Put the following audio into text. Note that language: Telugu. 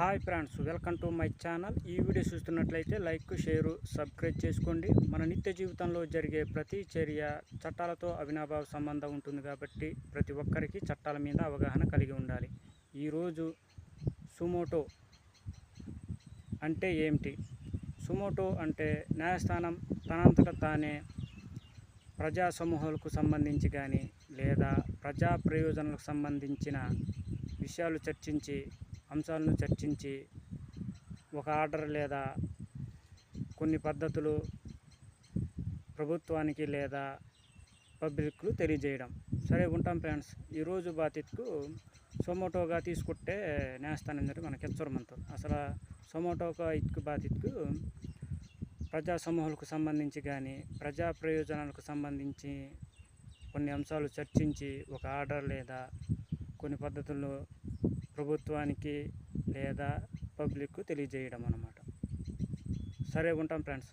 Hi friends welcome to my channel. ఈ వీడియో చూస్తున్నట్లయితే లైక్ షేర్ సబ్స్క్రైబ్ చేసుకోండి. మన నిత్య జీవితంలో జరిగే ప్రతి చర్య చట్టాలతో అవినాభావ సంబంధం ఉంటుంది కాబట్టి ప్రతి ఒక్కరికి చట్టాల మీద అవగాహన కలిగి ఉండాలి. ఈరోజు సుమోటో అంటే ఏమిటి? సుమోటో అంటే న్యాయస్థానం తనంతట తానే ప్రజా సమూహాలకు సంబంధించి కానీ లేదా ప్రజా ప్రయోజనాలకు సంబంధించిన విషయాలు చర్చించి అంశాలను చర్చించి ఒక ఆర్డర్ లేదా కొన్ని పద్ధతులు ప్రభుత్వానికి లేదా పబ్లిక్కు తెలియజేయడం. సరే ఉంటాం ఫ్రెండ్స్. ఈరోజు బాధితుకు సొమోటోగా తీసుకుంటే న్యాయస్థానం దగ్గర మనకి హెచ్చరమంతో అసలు సొమోటోగా ఇటుకు బాధితుకు ప్రజా సమూహాలకు సంబంధించి కానీ ప్రజా ప్రయోజనాలకు సంబంధించి కొన్ని అంశాలు చర్చించి ఒక ఆర్డర్ లేదా కొన్ని పద్ధతుల్లో ప్రభుత్వానికి లేదా పబ్లిక్కు తెలియజేయడం అన్నమాట సరే ఉంటాం ఫ్రెండ్స్.